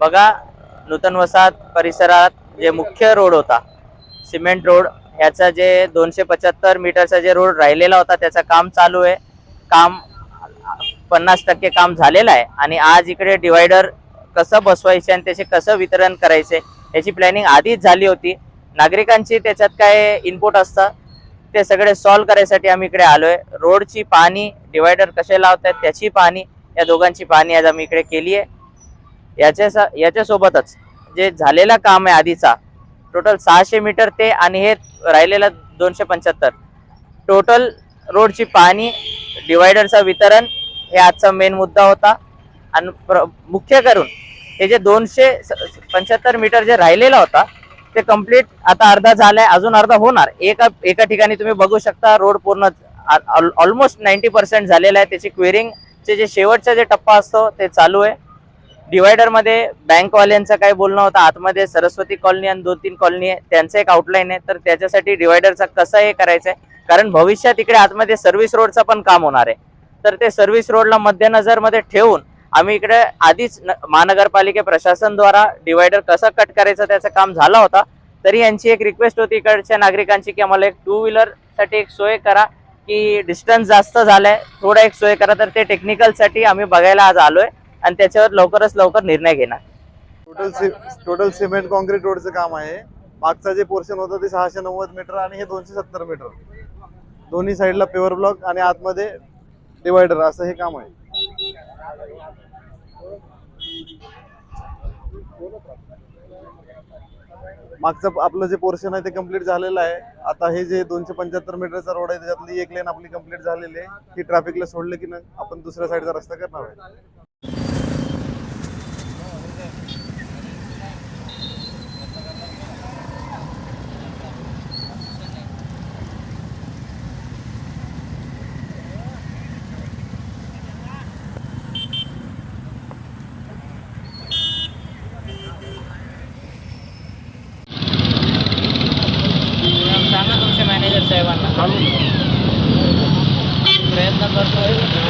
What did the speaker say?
बघा नूतन वसाहत परिसरात जे मुख्य रोड होता सिमेंट रोड ह्याचा जे दोनशे पंच्याहत्तर मीटरचा जे रोड राहिलेला होता त्याचं काम चालू आहे. काम पन्नास टक्के काम झालेलं आहे. आणि आज इकडे डिवायडर कसं बसवायचे आणि त्याचे कसं वितरण करायचे याची प्लॅनिंग आधीच झाली होती. नागरिकांची त्याच्यात काय इनपुट असतं ते सगळे सॉल्व्ह करायसाठी आम्ही इकडे आलोय. रोडची पाहणी डिवायडर कसे लावतात त्याची पाहणी या दोघांची पाहणी आज आम्ही इकडे केली आहे. याच्या याच्यासोबतच जे झालेला काम आहे आधीचा टोटल सहाशे मीटर ते आणि हे राहिलेलं दोनशे पंच्याहत्तर. टोटल रोडची पाहणी डिवायडरचं वितरण हे आजचा मेन मुद्दा होता. आणि प्र मुख्य करून हे जे दोनशे पंच्याहत्तर मीटर जे राहिलेला होता ते कंप्लीट आता अर्धा झालाय अजून अर्धा होणार. एका एका ठिकाणी तुम्ही बघू शकता रोड पूर्ण ऑलमोस्ट नाईन्टी पर्सेंट झालेला आहे. त्याची क्वेरिंगचे जे शेवटचा जे टप्पा असतो ते चालू आहे. डिवायडरमध्ये बँकवाल्यांचं काय बोलणं होतं. आतमध्ये सरस्वती कॉलनी आणि दोन तीन कॉलनी आहे. त्यांचं एक आउटलाईन आहे. तर त्याच्यासाठी डिवायडरचा कसं हे करायचंय? कारण भविष्यात इकडे आतमध्ये सर्व्हिस रोडचं पण काम होणार आहे. तर ते सर्व्हिस रोडला मध्यनजरमध्ये ठेवून आम्ही इकडे आधीच न- महानगरपालिके प्रशासनद्वारा डिवायडर कसं कट करायचं त्याचं काम झालं होता. तरी यांची एक रिक्वेस्ट होती इकडच्या नागरिकांची की आम्हाला एक टू व्हीलरसाठी एक सोय करा की डिस्टन्स जास्त झालाय. थोडा एक सोय करा. तर ते टेक्निकलसाठी आम्ही बघायला आज आलो आहे आणि त्याच्यावर लवकरच लवकर निर्णय घेणार. टोटल टोटल सिमेंट कॉन्क्रीट रोडचं काम आहे. मागचा जे पोर्शन होतं ते सहाशे नव्वद मीटर आणि हे दोनशे सत्तर मीटर दोन्ही साईडला पेवर ब्लॉक आणि आतमध्ये डिवायडर असं हे काम आहे. मागचं आपलं जे पोर्शन आहे ते कंप्लीट झालेलं आहे. आता हे जे दोनशे पंच्याहत्तर मीटरचा रोड आहे त्याच्यातली एक लेन आपली कंप्लीट झालेली आहे. की ट्रॅफिकला सोडलं की ना आपण दुसऱ्या साईडचा रस्ता करणार आहे. પ્રયત્ન કરશો એવું